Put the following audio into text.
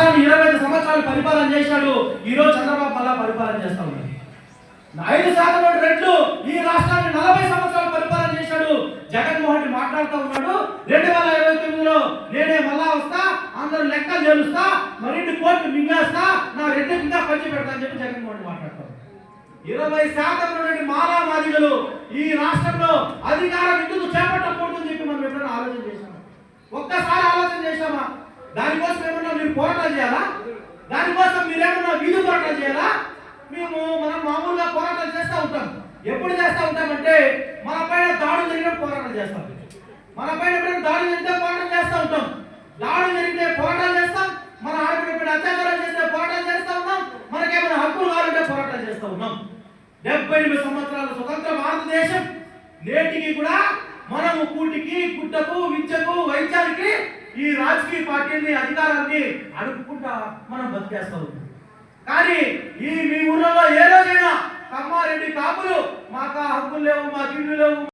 రాష్ట్రాన్ని ఇరవై ఐదు సంవత్సరాలు పరిపాలన చేశాడు. ఈరోజు చంద్రబాబు మళ్ళా పరిపాలన చేస్తా ఉన్నాడు. ఐదు శాతం రెట్లు ఈ రాష్ట్రాన్ని నలభై సంవత్సరాలు పరిపాలన చేశాడు. జగన్మోహన్ రెడ్డి మాట్లాడుతూ ఉన్నాడు. రెండు వేల ఇరవై తొమ్మిదిలో నేనే మళ్ళా వస్తా అందరూ లెక్కలు చేలుస్తా మరిన్ని కోట్లు మింగేస్తా నా రెండు ఇంకా పంచి పెడతా అని చెప్పి జగన్మోహన్ రెడ్డి మాట్లాడతారు ఇరవై శాతం నుండి ఈ రాష్ట్రంలో అధికారం ఎందుకు చేపట్టకూడదని చెప్పి మనం ఎప్పుడైనా ఆలోచన చేశామా? ఒక్కసారి ఆలోచన చేశామా? దానికోసం మీరు పోరాటాలు చేయాలా? దానికోసం మీరేమన్నా వీధి పోరాటాలు చేయాలా? మేము మనం మామూలుగా పోరాటాలు చేస్తూ ఉంటాం. ఎప్పుడు చేస్తూ ఉంటామంటే మన పైన దాడులు జరిగిన పోరాటాలు చేస్తాం మన పైన ఎప్పుడైనా దాడులు జరిగితే పోరాటం చేస్తూ ఉంటాం. దాడులు జరిగితే పోరాటాలు చేస్తాం. మన ఆడపిల్ల అత్యాచారాలు చేస్తే పోరాటాలు చేస్తూ ఉన్నాం. మనకేమైనా హక్కులు కావాలంటే పోరాటాలు చేస్తూ ఉన్నాం. డెబ్బై ఎనిమిది సంవత్సరాల స్వతంత్ర భారతదేశం నేటికి కూడా మనము కూటికి గుడ్డకు విద్యకు వైద్యానికి ఈ రాజకీయ పార్టీని అధికారాన్ని అడుపుకుంటా మనం బతికేస్తా. కానీ ఈ మీ ఊళ్ళలో ఏ రోజైనా కమ్మారెడ్డి కాపులు మాకు హక్కులు లేవు మాకు ఇల్లు లేవు